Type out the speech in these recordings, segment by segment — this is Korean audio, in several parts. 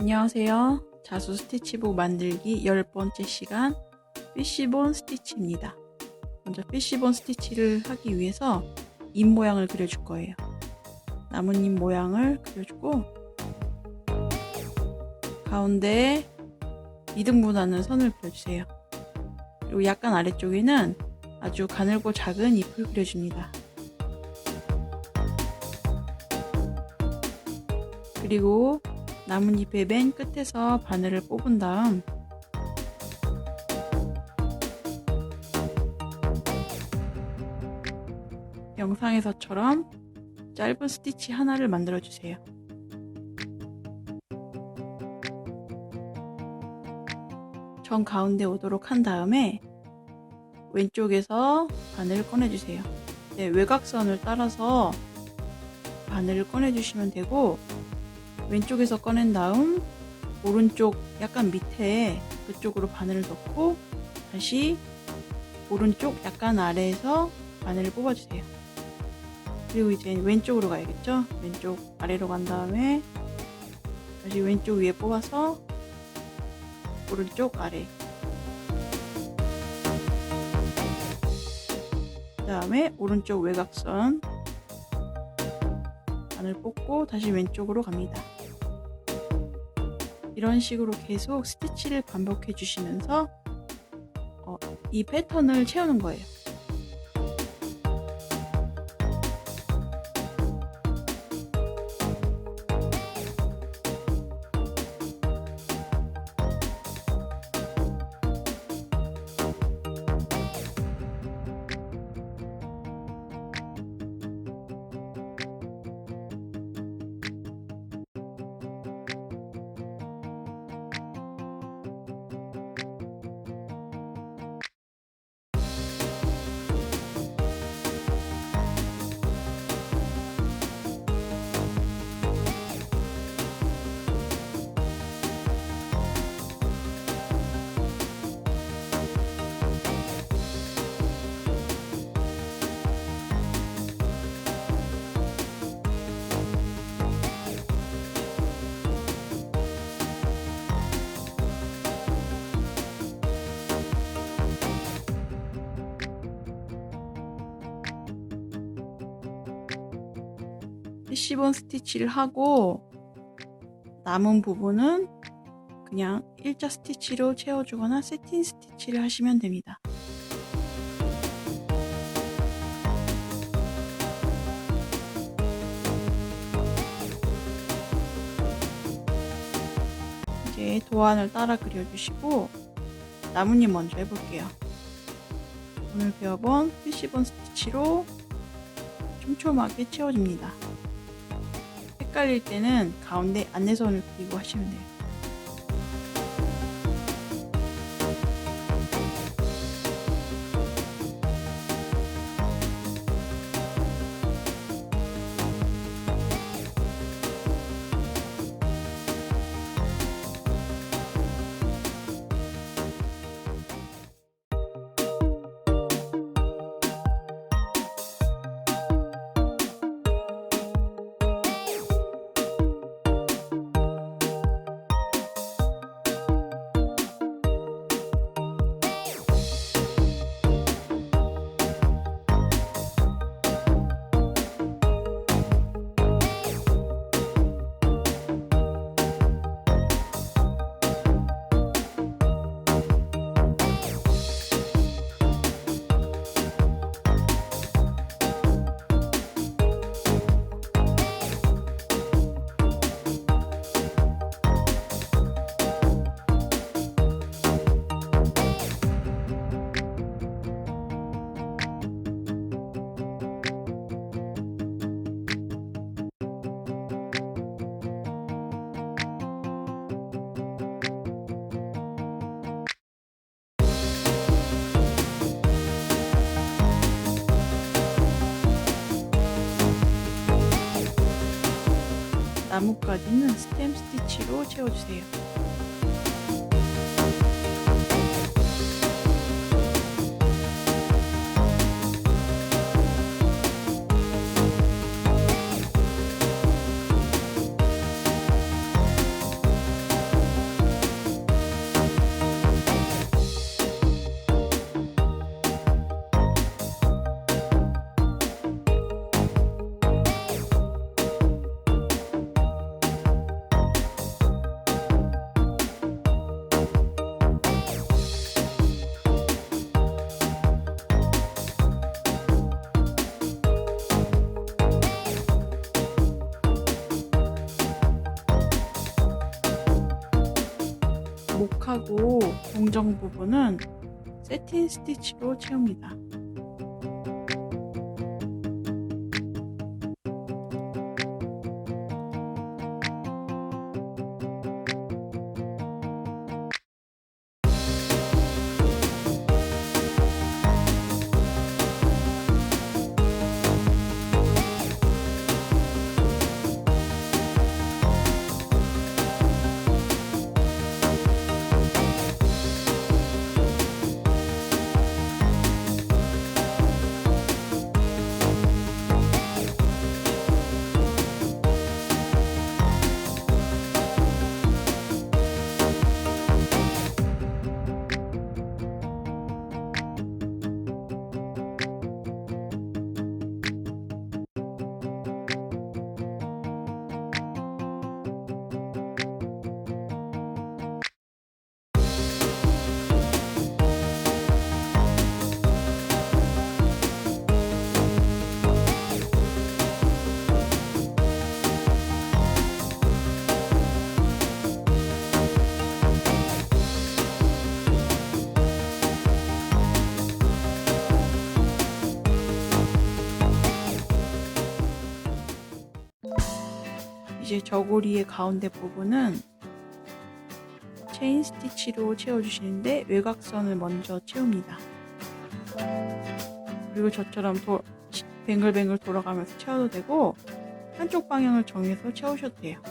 안녕하세요. 자수 스티치북 만들기 10번째 시간 피쉬본 스티치입니다. 먼저 피쉬본 스티치를 하기 위해서 잎 모양을 그려줄 거예요. 나뭇잎 모양을 그려주고 가운데에 이등분 하는 선을 그려주세요. 그리고 약간 아래쪽에는 아주 가늘고 작은 잎을 그려줍니다. 그리고 나뭇잎의 맨 끝에서 바늘을 뽑은 다음 영상에서처럼 짧은 스티치 하나를 만들어 주세요. 전 가운데 오도록 한 다음에 왼쪽에서 바늘을 꺼내주세요. 네, 외곽선을 따라서 바늘을 꺼내주시면 되고 왼쪽에서 꺼낸 다음 오른쪽 약간 밑에 그쪽으로 바늘을 넣고 다시 오른쪽 약간 아래에서 바늘을 뽑아주세요. 그리고 이제 왼쪽으로 가야겠죠? 왼쪽 아래로 간 다음에 다시 왼쪽 위에 뽑아서 오른쪽 아래 그 다음에 오른쪽 외곽선 바늘 뽑고 다시 왼쪽으로 갑니다. 이런 식으로 계속 스티치를 반복해 주시면서 어, 이 패턴을 채우는 거예요. 피쉬본 스티치를 하고 남은 부분은 그냥 일자 스티치로 채워주거나 세틴 스티치를 하시면 됩니다. 이제 도안을 따라 그려주시고 나뭇잎 먼저 해볼게요. 오늘 배워본 피쉬본 스티치로 촘촘하게 채워줍니다. 헷갈릴 때는 가운데 안내선을 그리고 하시면 돼요. 나뭇가지는 스템 스티치로 채워주세요. 외곽하고 공정 부분은 세틴 스티치로 채웁니다. 이제 저고리의 가운데 부분은 체인 스티치로 채워주시는데 외곽선을 먼저 채웁니다. 그리고 저처럼 도, 뱅글뱅글 돌아가면서 채워도 되고 한쪽 방향을 정해서 채우셔도 돼요.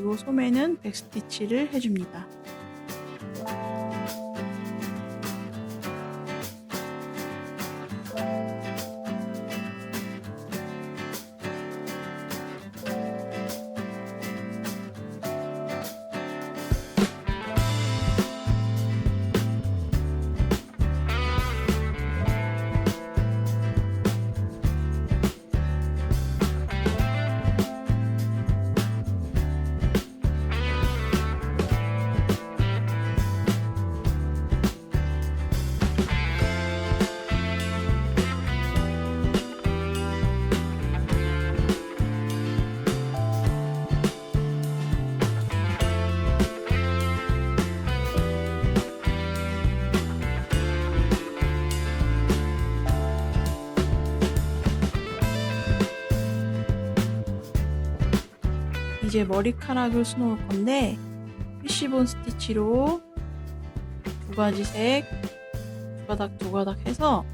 그리고 소매는 백스티치를 해줍니다. 이제 머리카락을 수놓을 건데 피쉬본 스티치로 두 가지 색, 두 가닥 두 가닥 해서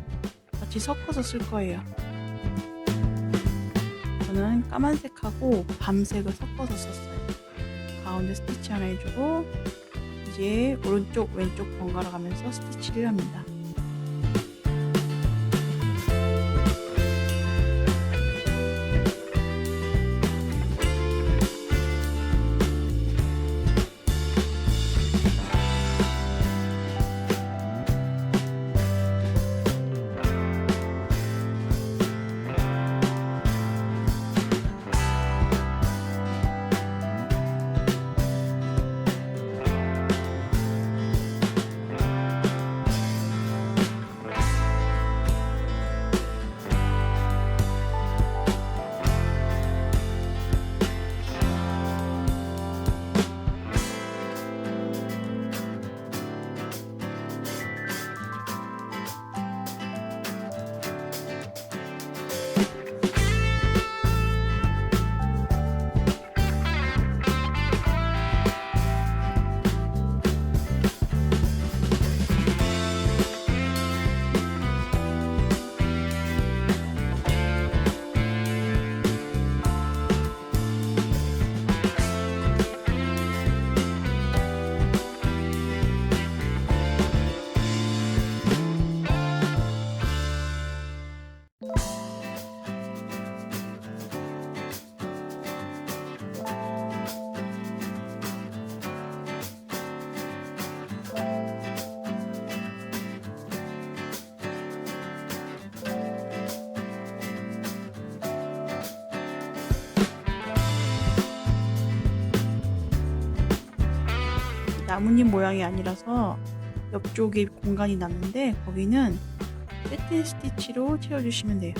같이 섞어서 쓸 거예요. 저는 까만색하고 밤색을 섞어서 썼어요. 가운데 스티치 하나 해주고 이제 오른쪽 왼쪽 번갈아 가면서 스티치를 합니다. 나뭇잎 모양이 아니라서 옆쪽에 공간이 남는데 거기는 세틴 스티치로 채워주시면 돼요.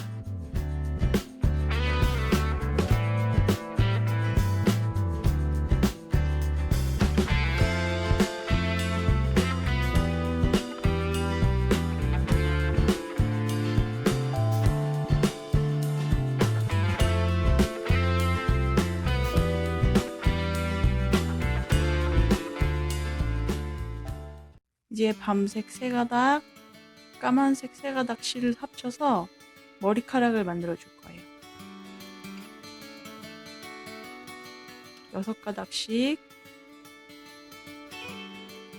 이제 밤색 세 가닥, 까만색 세 가닥 실을 합쳐서 머리카락을 만들어 줄 거예요. 여섯 가닥씩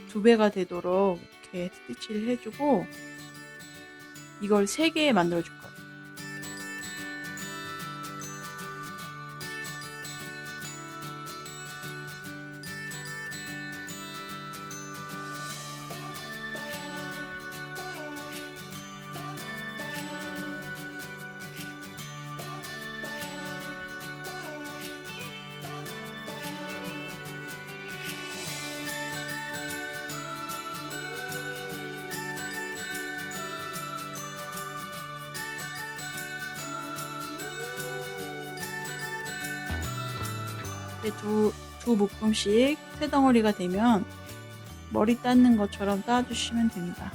두 배가 되도록 이렇게 스티치를 해주고 이걸 세 개 만들어 줄 거예요. 이렇게 두, 두 묶음씩 세 덩어리가 되면 머리 닦는 것처럼 따주시면 됩니다.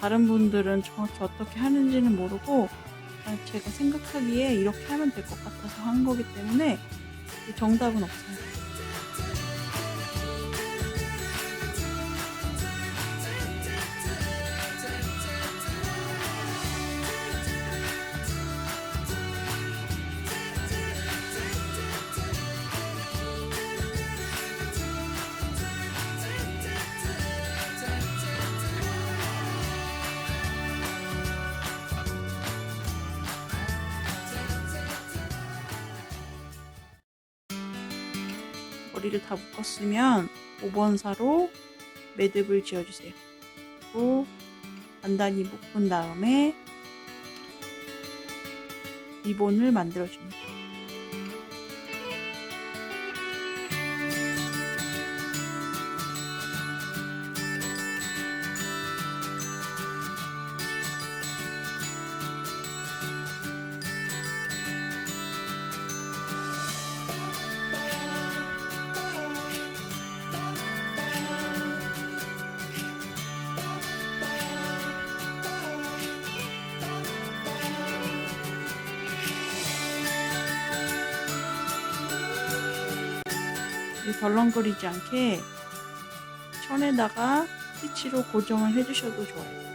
다른 분들은 정확히 어떻게 하는지는 모르고 그냥 제가 생각하기에 이렇게 하면 될 것 같아서 한 거기 때문에 정답은 없어요. 머리를 다 묶었으면 5번사로 매듭을 지어주세요. 그리고 단단히 묶은 다음에 리본을 만들어줍니다. 덜렁거리지 않게 천에다가 스티치로 고정을 해주셔도 좋아요.